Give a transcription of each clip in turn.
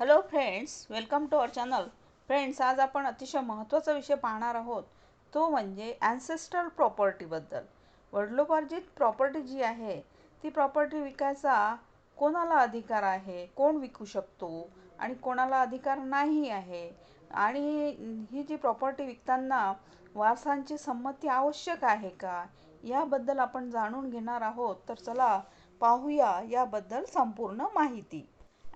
Hello friends welcome to our channel friends आज आपण अतिशय महत्त्वाचा विषय पाहणार आहोत. तो म्हणजे ॲन्सेस्ट्रल प्रॉपर्टीबद्दल वडिलोपार्जित प्रॉपर्टी जी आहे ती प्रॉपर्टी विकायचा कोणाला अधिकार आहे? कोण विकू शकतो? आणि कोणाला अधिकार नाही आहे? आणि ही जी प्रॉपर्टी विकताना वारसांची संमती आवश्यक आहे का? याबद्दल आपण जाणून घेणार आहोत. तर चला पाहूया याबद्दल संपूर्ण माहिती.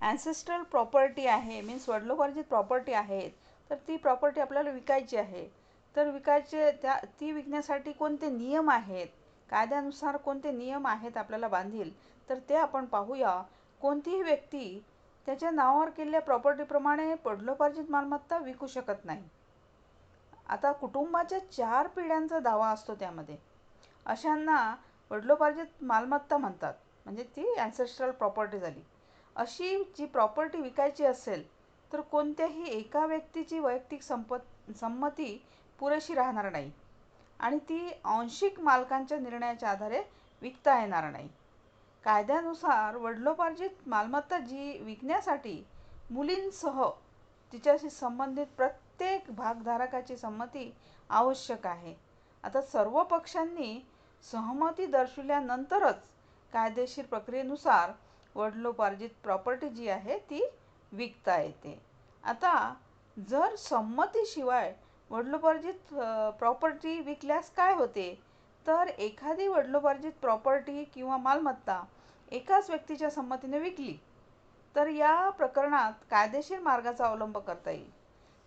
ॲन्सेस्ट्रल प्रॉपर्टी आहे मीन्स वडिलोपार्जित प्रॉपर्टी आहेत तर ती प्रॉपर्टी आपल्याला विकायची आहे. तर विकायचे त्या ती विकण्यासाठी कोणते नियम आहेत? कायद्यानुसार कोणते नियम आहेत आपल्याला बांधील? तर ते आपण पाहूया. कोणतीही व्यक्ती त्याच्या नावावर केलेल्या प्रॉपर्टीप्रमाणे वडिलोपार्जित मालमत्ता विकू शकत नाही. आता कुटुंबाच्या चार पिढ्यांचा दावा असतो त्यामध्ये. अशांना वडिलोपार्जित मालमत्ता म्हणतात. म्हणजे ती ॲन्सेस्ट्रल प्रॉपर्टी झाली. अशी जी प्रॉपर्टी विकायची असेल तर कोणत्याही एका व्यक्तीची वैयक्तिक संपत संमती पुरेशी राहणार नाही. आणि ती आंशिक मालकांच्या निर्णयाच्या आधारे विकता येणार नाही. कायद्यानुसार वडिलोपार्जित मालमत्ता जी विकण्यासाठी मुलींसह तिच्याशी संबंधित प्रत्येक भागधारकाची संमती आवश्यक आहे. आता सर्व पक्षांनी सहमती दर्शवल्यानंतरच कायदेशीर प्रक्रियेनुसार वडिलोपार्जित प्रॉपर्टी जी आहे ती विकता येते. आता जर संमतीशिवाय वडिलोपार्जित प्रॉपर्टी विकल्यास काय होते? तर एखादी वडिलोपार्जित प्रॉपर्टी किंवा मालमत्ता एकाच व्यक्तीच्या संमतीने विकली तर या प्रकरणात कायदेशीर मार्गाचा अवलंब करता येईल.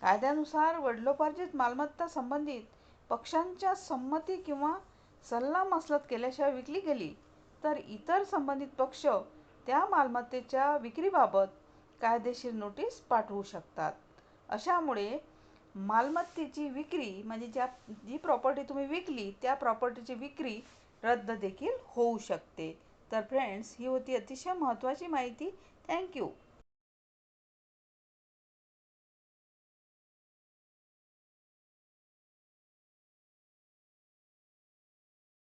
कायद्यानुसार वडिलोपार्जित मालमत्ता संबंधित पक्षांच्या संमती किंवा सल्लामसलत केल्याशिवाय विकली गेली तर इतर संबंधित पक्ष त्या मालमत्तेच्या विक्रीबाबत कायदेशीर नोटीस पाठवू शकतात. अशामुळे मालमत्तेची विक्री म्हणजे ज्या जी प्रॉपर्टी तुम्ही विकली त्या प्रॉपर्टीची विक्री रद्द देखील होऊ शकते. तर फ्रेंड्स ही होती अतिशय महत्त्वाची माहिती. थँक्यू